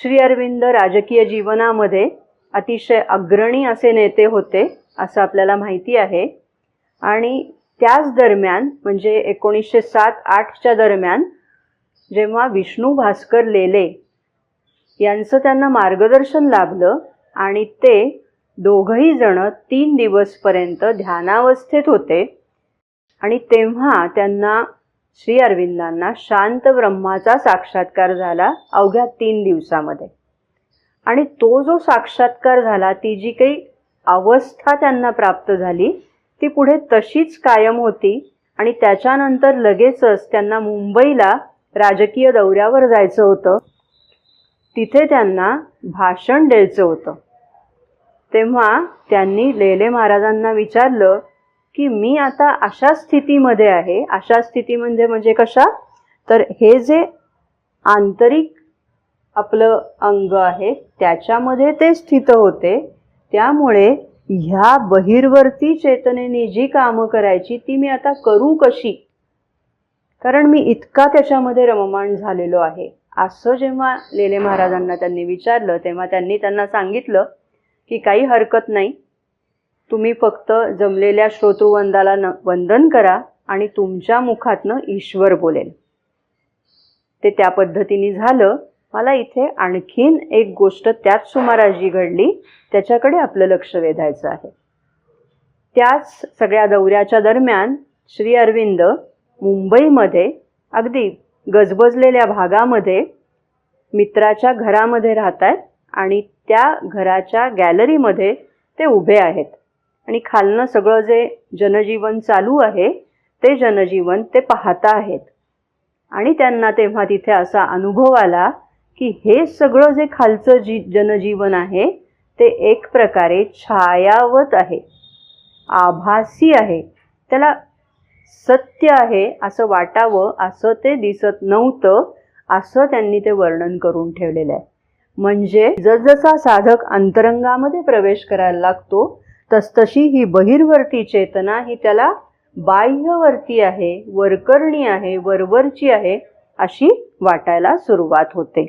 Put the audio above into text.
श्री अरविंद राजकीय जीवनामध्ये अतिशय अग्रणी असे नेते होते असं आपल्याला माहिती आहे. आणि त्याच दरम्यान म्हणजे एकोणीसशे सात आठच्या दरम्यान जेव्हा विष्णू भास्कर लेले यांचं त्यांना मार्गदर्शन लाभलं आणि ते दोघंही जण तीन दिवसपर्यंत ध्यानावस्थेत होते आणि तेव्हा त्यांना श्री अरविंदांना शांत ब्रह्माचा साक्षात्कार झाला अवघ्या तीन दिवसामध्ये. आणि तो जो साक्षात्कार झाला ती जी काही अवस्था त्यांना प्राप्त झाली ती पुढे तशीच कायम होती आणि त्याच्यानंतर लगेचच त्यांना मुंबईला राजकीय दौऱ्यावर जायचं होतं. तिथे त्यांना भाषण द्यायचं होतं. तेव्हा त्यांनी लेले महाराजांना विचारलं की मी आता अशा स्थितीमध्ये आहे. अशा स्थितीमध्ये म्हणजे, म्हणजे कशा? तर हे जे आंतरिक आपलं अंग आहे त्याच्यामध्ये ते स्थित होते. त्यामुळे ह्या बहिर्वर्ती चेतनेने जी कामं करायची ती मी आता करू कशी? कारण मी इतका त्याच्यामध्ये रममाण झालेलो आहे. असं जेव्हा लेले महाराजांना त्यांनी विचारलं तेव्हा त्यांनी त्यांना सांगितलं की काही हरकत नाही. तुम्ही फक्त जमलेल्या श्रोतृवंदाला न वंदन करा आणि तुमच्या मुखातनं ईश्वर बोलेल. ते त्या पद्धतीने झालं. मला इथे आणखीन एक गोष्ट त्याच सुमारास जी घडली. त्याच्याकडे आपलं लक्ष वेधायचं आहे. त्याच सगळ्या दौऱ्याच्या दरम्यान श्री अरविंद मुंबईमध्ये अगदी गजबजलेल्या भागामध्ये मित्राच्या घरामध्ये राहत आहेत आणि त्या घराच्या गॅलरीमध्ये ते उभे आहेत. आणि खालनं सगळं जे जनजीवन चालू आहे ते जनजीवन ते पाहता आहेत. आणि त्यांना तेव्हा तिथे असा अनुभव आला की हे सगळं जे खालचं जी जनजीवन आहे ते एक प्रकारे छायावत आहे. आभासी आहे. त्याला सत्य आहे असं वाटावं असं ते दिसत नव्हतं असं त्यांनी ते वर्णन करून ठेवलेलं आहे. म्हणजे जसजसा साधक अंतरंगामध्ये प्रवेश करायला लागतो तसतशी ही बहिर्वर्ती चेतना ही त्याला बाह्यवर्ती आहे वरकरणी आहे वरवरची आहे अशी वाटायला सुरुवात होते.